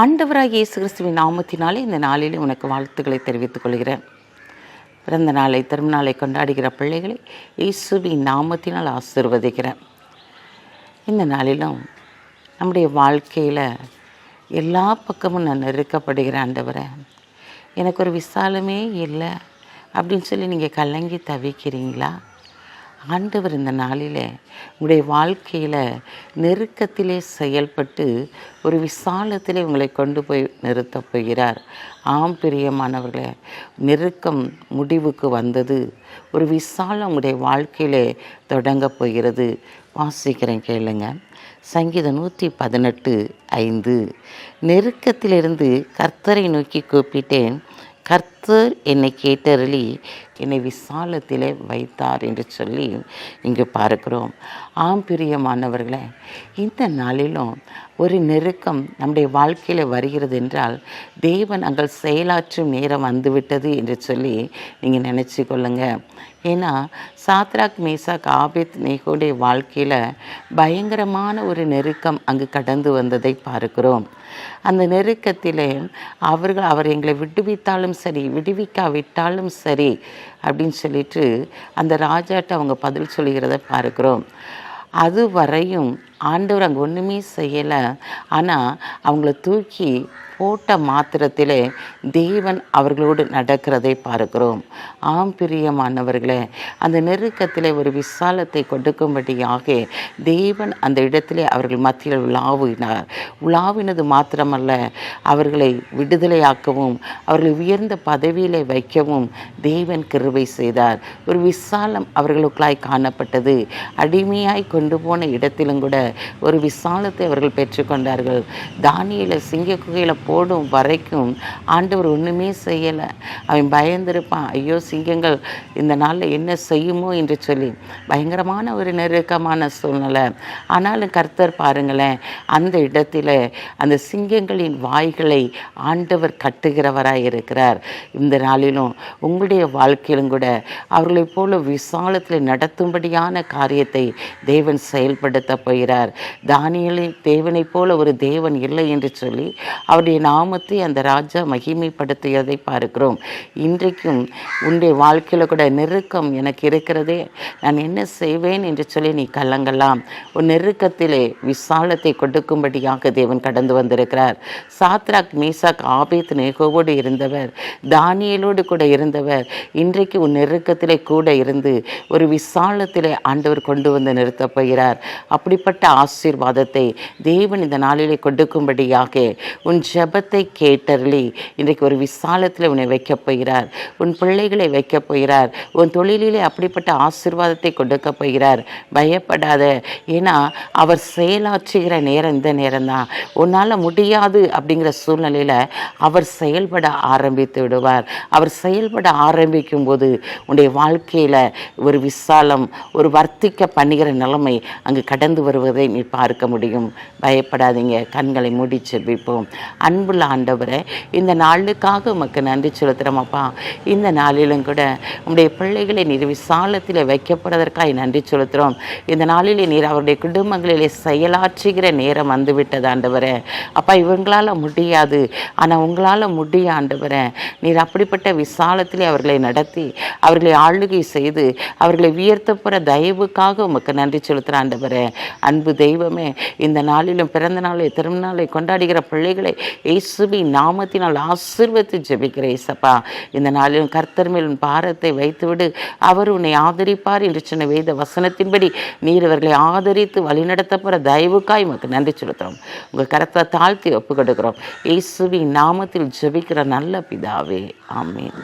ஆண்டவராகிய இயேசு கிறிஸ்துவின் நாமத்தினாலே இந்த நாளிலே உனக்கு வாழ்த்துக்களை தெரிவித்துக் கொள்கிறேன். பிறந்த நாளை திருநாளை கொண்டாடுகிற பிள்ளைகளை இயேசுவின் நாமத்தினால் ஆசீர்வதிக்கிறேன். இந்த நாளிலும் நம்முடைய வாழ்க்கையில் எல்லா பக்கமும் நான் நெருக்கப்படுகிறேன் ஆண்டவரை எனக்கு ஒரு விசாலமே இல்லை அப்படின்னு சொல்லி நீங்கள் கலங்கி தவிக்கிறீங்களா? ஆண்டவர் இந்த நாளில் உங்களுடைய வாழ்க்கையில் நெருக்கத்திலே செயல்பட்டு ஒரு விசாலத்திலே உங்களை கொண்டு போய் நிறுத்தப் போகிறார். ஆம் பிரியமானவர்களே நெருக்கம் முடிவுக்கு வந்தது. ஒரு விசாலம் உங்களுடைய வாழ்க்கையிலே தொடங்கப் போகிறது. வாசிக்கிறேன் கேளுங்க. சங்கீதம் நூற்றி பதினெட்டு ஐந்து. நெருக்கத்திலிருந்து கர்த்தரை நோக்கி கூப்பிட்டேன். கர்த்த கர்த்தர் என்னை கேட்டருளி என்னை விசாலத்திலே வைத்தார் என்று சொல்லி இங்கு பார்க்கிறோம். ஆம் பிரியமானவர்களே இந்த நாளிலும் ஒரு நெருக்கம் நம்முடைய வாழ்க்கையில் வருகிறது என்றால் தேவன் அங்கள் செயலாற்றும் நேரம் வந்துவிட்டது என்று சொல்லி நீங்கள் நினச்சி கொள்ளுங்க. ஏன்னா சாத்ராக் மேசாக் ஆபித் நேகோடைய வாழ்க்கையில் பயங்கரமான ஒரு நெருக்கம் அங்கு கடந்து வந்ததை பார்க்கிறோம். அந்த நெருக்கத்திலே அவர்கள் அவர் எங்களை விடுவித்தாலும் சரி விடுவிக்காவிட்டாலும் சரி அப்படின்னு சொல்லிட்டு அந்த ராஜாட்ட அவங்க பதில் சொல்லுகிறத பார்க்கிறோம். அது வரையும் ஆண்டவர் அங்கே ஒன்றுமே செய்யலை. ஆனால் அவங்கள தூக்கி போட்ட மாத்திரத்திலே தேவன் அவர்களோடு நடக்கிறதை பார்க்கிறோம். ஆம் பிரியமானவர்களே அந்த நெருக்கத்திலே ஒரு விசாலத்தை கொடுக்கும்படியாக தேவன் அந்த இடத்திலே அவர்கள் மத்தியில் உலாவினார். உலாவினது மாத்திரமல்ல அவர்களை விடுதலையாக்கவும் அவர்களை உயர்ந்த பதவியிலே வைக்கவும் தேவன் கிருவை செய்தார். ஒரு விசாலம் அவர்களுக்குள்ளாய் காணப்பட்டது. அடிமையாய் கொண்டு போன இடத்திலும் கூட ஒரு விசாலத்தை அவர்கள் பெற்றுக்கொண்டார்கள். தானியில சிங்க குகையில் போடும் வரைக்கும் ஆண்டவர் ஒன்றுமே செய்யலை. அவன் பயந்திருப்பான். ஐயோ சிங்கங்கள் இந்த நாளில் என்ன செய்யுமோ என்று சொல்லி பயங்கரமான ஒரு நெருக்கமான சூழ்நிலை. ஆனாலும் கர்த்தர் பாருங்களேன் அந்த இடத்துல அந்த சிங்கங்களின் வாய்களை ஆண்டவர் கட்டுகிறவராக இருக்கிறார். இந்த நாளிலும் உங்களுடைய வாழ்க்கையிலும் கூட அவர்களைப் போல விசாலத்தில் நடத்தும்படியான காரியத்தை தேவன் செயல்படுத்த போகிறார். தானியலின் தேவனைப் போல ஒரு தேவன் இல்லை என்று சொல்லி அவருடைய நாமத்தை அந்த ராஜா மகிமைப்படுத்தியதை பார்க்கிறோம். இன்றைக்கும் உன்னுடைய வாழ்க்கையில் கூட நெருக்கம் எனக்கு இருக்கிறதே. நான் என்ன செய்வேன் என்று சொல்லி நீ கலங்கலாம். உன் நெருக்கத்திலே விசாலத்தை கொடுக்கும்படியாக தேவன் கடந்து வந்திருக்கிறார். சாத்ராக் மீசாக் ஆபேத் நேகோவோடு இருந்தவர் தானியலோடு கூட இருந்தவர் இன்றைக்கு உன் நெருக்கத்திலே கூட இருந்து ஒரு விசாலத்திலே ஆண்டவர் கொண்டு வந்து நிறுத்தப் போகிறார். அப்படிப்பட்ட ஆசீர்வாதத்தை தேவன் இந்த நாளிலே கொடுக்கும்படியாக உன் ஜபத்தை கேட்டருளி. இன்றைக்கு ஒரு விசாலத்தில் உன்னை வைக்கப் போகிறார். உன் பிள்ளைகளை வைக்கப் போகிறார். உன் தொழிலிலே அப்படிப்பட்ட ஆசீர்வாதத்தை கொடுக்க போகிறார். பயப்படாத. ஏன்னா அவர் செயலாற்றுகிற நேரம் இந்த நேரம் தான் உன்னால் முடியாது அப்படிங்கிற சூழ்நிலையில் அவர் செயல்பட ஆரம்பித்து விடுவார். அவர் செயல்பட ஆரம்பிக்கும் போது உன்னுடைய வாழ்க்கையில் ஒரு விசாலம் ஒரு வர்த்திக்க பண்ணுகிற நிலைமை அங்கு கடந்து வருவதை நீ பார்க்க முடியும். பயப்படாதீங்க. கண்களை மூடி செல்விப்போம் அன்புள்ள ஆண்டவரை இந்த நாளுக்காக உமக்கு நன்றி செலுத்துகிறோமப்பா இந்த நாளிலும் கூட உங்களுடைய பிள்ளைகளை நீர் விசாலத்தில் வைக்கப்படுவதற்காக நன்றி செலுத்துகிறோம் இந்த நாளிலே நீர் அவருடைய குடும்பங்களிலே செயலாற்றுகிற நேரம் வந்துவிட்டது ஆண்டவரே. அப்பா இவங்களால் முடியாது. ஆனால் உங்களால் முடிய ஆண்டவரே. நீர் அப்படிப்பட்ட விசாலத்திலே அவர்களை நடத்தி அவர்களை ஆளுகை செய்து அவர்களை உயர்த்தப்புற தயவுக்காக உமக்கு நன்றி செலுத்துகிற ஆண்டவரே. அன்பு தெய்வமே இந்த நாளிலும் பிறந்த நாளை திருநாளை கொண்டாடுகிற பிள்ளைகளை இயேசுவின் நாமத்தினால் ஆசீர்வதித்து ஜெபிக்கிற இயேசப்பா இந்த நாளிலும் கர்த்தர் மேல் உன் பாரத்தை வைத்துவிடு. அவர் உன்னை ஆதரிப்பார் என்று சொன்ன வேத வசனத்தின்படி நீர் அவர்களை ஆதரித்து வழிநடத்தப்புற தயவுக்காய் உமக்கு நன்றி செலுத்துகிறோம். உங்கள் கரத்தை தாழ்த்தி ஒப்பு கொடுக்கிறோம் இயேசுவின் நாமத்தில் ஜெபிக்கிற நல்ல பிதாவே. ஆமீன்.